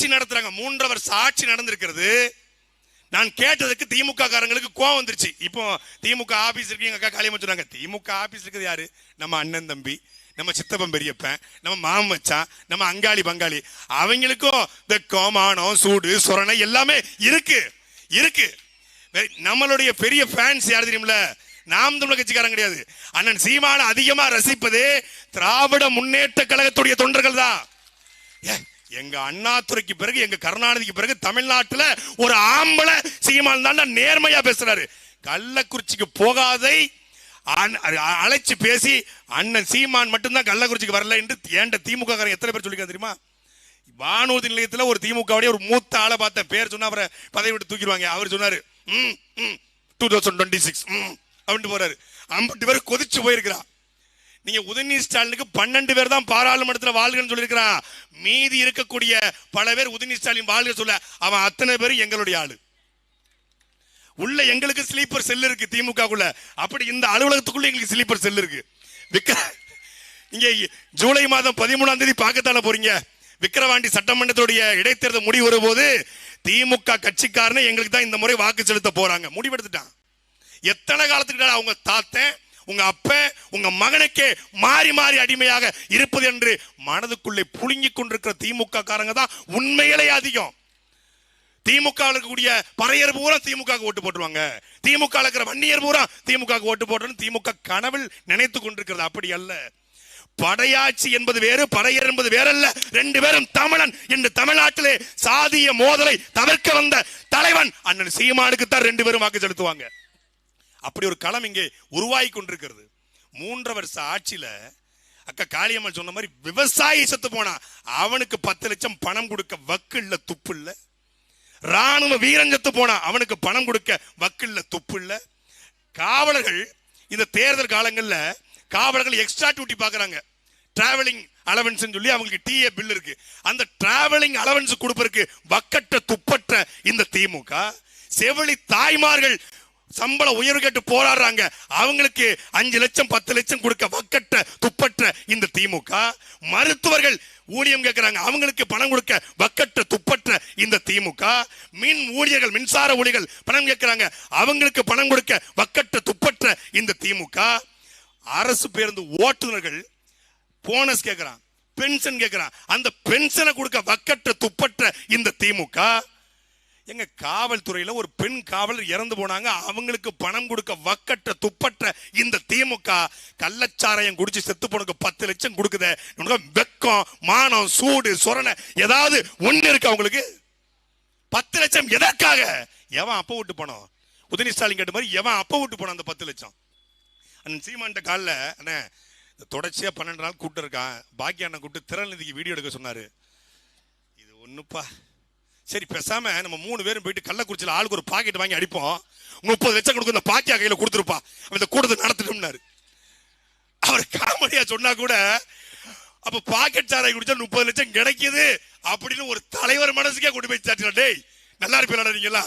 ஆட்சி நடத்துறாங்க. மூன்றரை வருஷம் ஆட்சி நடந்திருக்கிறது. நான் கேட்டதுக்கு திமுக காரங்களுக்கு கோவம் வந்துருச்சு. இப்போ திமுக ஆபீஸ் இருக்கு எங்க அக்கா காளியம்மா சொன்னாங்க திமுக ஆபீஸ் இருக்குது யாரு? நம்ம அண்ணன் தம்பி நம்ம சித்தப்பன் பெரியப்பன் நம்ம மாமச்சான் நம்ம அங்காளி பங்காளி. அவங்களுக்கும் வெக்கம் மானம் சூடு சொரணை எல்லாமே இருக்கு. இருக்கு. நம்மளுடைய பெரிய ஃபேன்ஸ் யார் தெரியும்ல நாம் தமிழர் கட்சிக்காரன் கிடையாது. அண்ணன் சீமான அதிகமா ரசிப்பதே திராவிட முன்னேற்ற கழகத்துடைய தொண்டர்கள் தான் ஏ, எங்க அண்ணாதுரைக்கு பிறகு எங்க கருணாநிதிக்கு பிறகு தமிழ்நாட்டுல ஒரு ஆம்பளை சீமான் தான் நேர்மையா பேசுறாரு. கள்ளக்குறிச்சிக்கு போகாதை அழைச்சு பேசி அண்ணன் சீமான் மட்டும்தான் கள்ளக்குறிச்சிக்கு வரல என்று ஏண்ட திமுக காரங்க எத்தனை பேர் சொல்லிக்க தெரியுமா? வானூர்தி நிலையத்துல ஒரு திமுகவுடைய ஒரு மூத்த ஆளை பார்த்த பேர் சொன்னா அவரை பதவி விட்டு தூக்கிடுவாங்க. அவர் சொன்னாரு ம் ம் டூ தௌசண்ட் டுவெண்ட்டி சிக்ஸ் ம் அப்படின்ட்டு போறாரு. ஐம்பது பேர் கொதிச்சு போயிருக்கிறான். நீங்க உதயநிதி ஸ்டாலினுக்கு பன்னெண்டு பேர் தான் பாராளுமன்றத்தில் வாழ்கன்னு சொல்லியிருக்கிறான். மீதி இருக்கக்கூடிய பல பேர் உதயநிதி ஸ்டாலின் வாழ்க சொல்ல அவன் அத்தனை பேரும் எங்களுடைய ஆளு. உள்ள எங்களுக்கு ஸ்லீப்பர் செல் இருக்கு திமுகக்குள்ள. அப்படி இந்த அலுவலகத்துக்குள்ள எங்களுக்கு ஸ்லீப்பர் செல் இருக்கு. விக்ர இங்க ஜூலை மாதம் பதிமூணாம் தேதி பார்க்கத்தானே போறீங்க. விக்கிரவாண்டி சட்டமன்றத்துடைய இடைத்தேர்தல் முடிவு வரும்போது திமுக கட்சிக்காரனே எங்களுக்கு தான் இந்த முறை வாக்கு செலுத்த போறாங்க. முடிவெடுத்துட்டான். எத்தனை காலத்துக்கு அவங்க தாத்தன் உங்க அப்ப உங்க மகனுக்கே மாறி மாறி அடிமையாக இருப்பது என்று மனதுக்குள்ளே புழுங்கிக் கொண்டிருக்கிற திமுக காரங்க தான் உண்மையிலே அதிகம். திமுக இருக்கக்கூடிய பறையர் பூரா திமுக ஓட்டு போட்டுருவாங்க. திமுக இருக்கிற வன்னியர் பூரா திமுக ஓட்டு போட்டணும் திமுக கனவில் நினைத்து கொண்டிருக்கிறது. அப்படி அல்ல. படையாட்சி என்பது வேறு படையர் என்பது வேறல்ல. ரெண்டு பேரும் தமிழன் என்று தமிழ்நாட்டிலே சாதிய மோதலை தவிர்க்க வந்த தலைவன் அண்ணன் சீமானுக்கு தான் ரெண்டு பேரும் வாக்கு செலுத்துவாங்க. அப்படி ஒரு களம் இங்கே உருவாகி கொண்டிருக்கிறது. மூன்று வருஷ ஆட்சியில அக்கா காளியம்மன் சொன்ன மாதிரி விவசாயி செத்து போனா அவனுக்கு பத்து லட்சம் பணம் கொடுக்க வக்கு இல்ல துப்பு இல்ல. ராணுவ வீரன் செத்து போனா அவனுக்கு பணம் கொடுக்க வக்கு இல்ல துப்பு இல்ல. காவலர்கள் இந்த தேர்தல் காலங்களில் காவலர்கள் எக்ஸ்ட்ரா டியூட்டி பாக்குறாங்க. டிராவலிங் அலவன்ஸ் சொல்லி அவங்களுக்கு டிஏ பில் இருக்கு. அந்த டிராவலிங் அலவன்ஸ் கொடுப்பதற்கு வக்கட்ட துப்பற்ற இந்த திமுக செவிலி தாய்மார்கள் சம்பள உயர்வு கேட்டு போராடுறாங்க. அவங்களுக்கு அஞ்சு லட்சம் பத்து லட்சம் கொடுக்க வக்கற்ற துப்பற்ற இந்த திமுக. மருத்துவர்கள் ஊதியம் கேட்கிறாங்க அவங்களுக்கு பணம் கொடுக்க வக்கற்ற துப்பற்ற இந்த திமுக. மின் ஊழியர்கள் மின்சார ஊழியர்கள் பணம் கேட்கிறாங்க அவங்களுக்கு பணம் கொடுக்க வக்கற்ற துப்பற்ற இந்த திமுக. அரசு பேருந்து ஓட்டுநர்கள் போனஸ் கேட்கிறான் பென்ஷன் கேட்கிறான் அந்த பென்ஷனை கொடுக்க வக்கற்ற துப்பற்ற இந்த திமுக. எங்க காவல்துறையில ஒரு பெண் காவலர் இறந்து போனாங்க. அவங்களுக்கு பணம் கொடுக்க வக்கற்ற துப்பற்ற இந்த திமுக கள்ளச்சாராயம் குடிச்சு செத்து போனக்கு பத்து லட்சம் கொடுக்குதே. வெக்கம் மானம் சூடு சொரணை ஏதாவது ஒண்ணு இருக்கு அவங்களுக்கு? பத்து லட்சம் எதற்காக? எவன் அப்ப விட்டு போனோம் உதயநிதி ஸ்டாலின் கேட்ட மாதிரி எவன் அப்ப விட்டு போனான் அந்த பத்து லட்சம்? அண்ணன் சீமான்ட்ட காலில் அண்ணே இந்த பன்னெண்டு நாள் கூப்பிட்டு இருக்கான். பாக்கிய அண்ணன் கூப்பிட்டு திறநிதிக்கு வீடியோ எடுக்க சொன்னார். இது ஒன்றுப்பா சரி பேசாம நம்ம மூணு பேரும் போயிட்டு கள்ளக்குறிச்சியில் ஆளுக்கு ஒரு பாக்கெட் வாங்கி அடிப்போம். முப்பது லட்சம் கொடுக்க இந்த பாக்கியா கையில் கொடுத்துருப்பா. அவன் இந்த கூட்டத்தை நடத்தணும்னாரு. அவர் காமெடியா சொன்னா கூட அப்ப பாக்கெட் சாராய் குடிச்சா முப்பது லட்சம் கிடைக்குது. அப்படின்னு ஒரு தலைவர் மனசுக்கே கொண்டு போய் சாட்டினா டேய் நல்லா இருப்பீங்களா நீங்களா